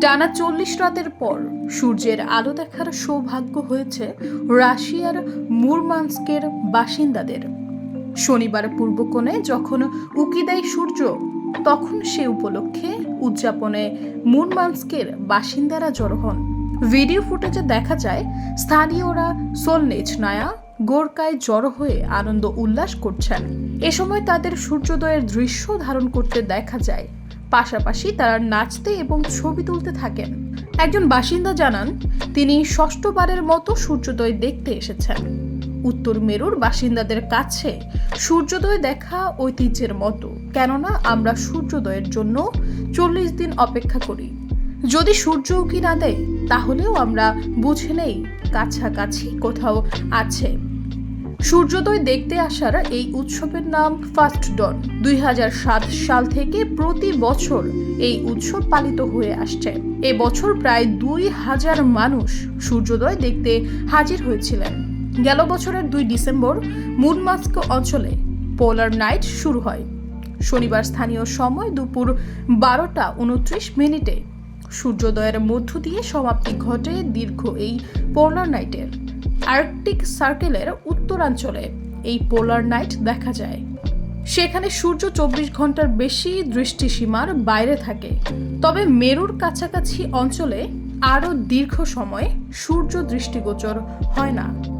টানা চল্লিশ রাতের পর সূর্যের আলো দেখার সৌভাগ্য হয়েছে রাশিয়ার মুরমান্স্কের বাসিন্দাদের। শনিবার পূর্বকোণে যখন উকি দেয় সূর্য, তখন সে উপলক্ষে উদযাপনে মুরমান্স্কের বাসিন্দারা জড়ো হন। ভিডিও ফুটেজে দেখা যায়, স্থানীয়রা সোলনেচ নায়া গোরকায় জড়ো হয়ে আনন্দ উল্লাস করছেন। এ সময় তাদের সূর্যোদয়ের দৃশ্য ধারণ করতে দেখা যায় পাশাপাশি তারা নাচতে এবং ছবি তুলতে থাকেন। একজন বাসিন্দা জানান, তিনি ষষ্ঠবারের মতো সূর্যোদয় দেখতে এসেছেন। উত্তর মেরুর বাসিন্দাদের কাছে সূর্যোদয় দেখা ঐতিহ্যের মতো, কেননা আমরা সূর্যোদয়ের জন্য চল্লিশ দিন অপেক্ষা করি। যদি সূর্য উকি না দেয়, তাহলেও আমরা বুঝে নেই কাছাকাছি কোথাও আছে সূর্যোদয় দেখতে আসার এই উৎসবের নাম ফার্স্ট ডন। দুই হাজার সাত সাল থেকে প্রতি বছর এই উৎসব পালিত হয়ে আসছে। এ বছর প্রায় দুই হাজার মানুষ সূর্যোদয় দেখতে হাজির হয়েছিলেন। গেল বছরের দুই ডিসেম্বর মুনমাস্ক অঞ্চলে পোলার নাইট শুরু হয়। শনিবার স্থানীয় সময় দুপুর বারোটা উনত্রিশ মিনিটে সূর্যোদয়ের মধ্য দিয়ে সমাপ্তি ঘটে দীর্ঘ এই পোলার নাইটের। আর্কটিক সার্কেলের উত্তরাঞ্চলে এই পোলার নাইট দেখা যায়। সেখানে সূর্য চব্বিশ ঘণ্টার বেশি দৃষ্টিসীমার বাইরে থাকে। তবে মেরুর কাছাকাছি অঞ্চলে আরও দীর্ঘ সময় সূর্য দৃষ্টিগোচর হয় না।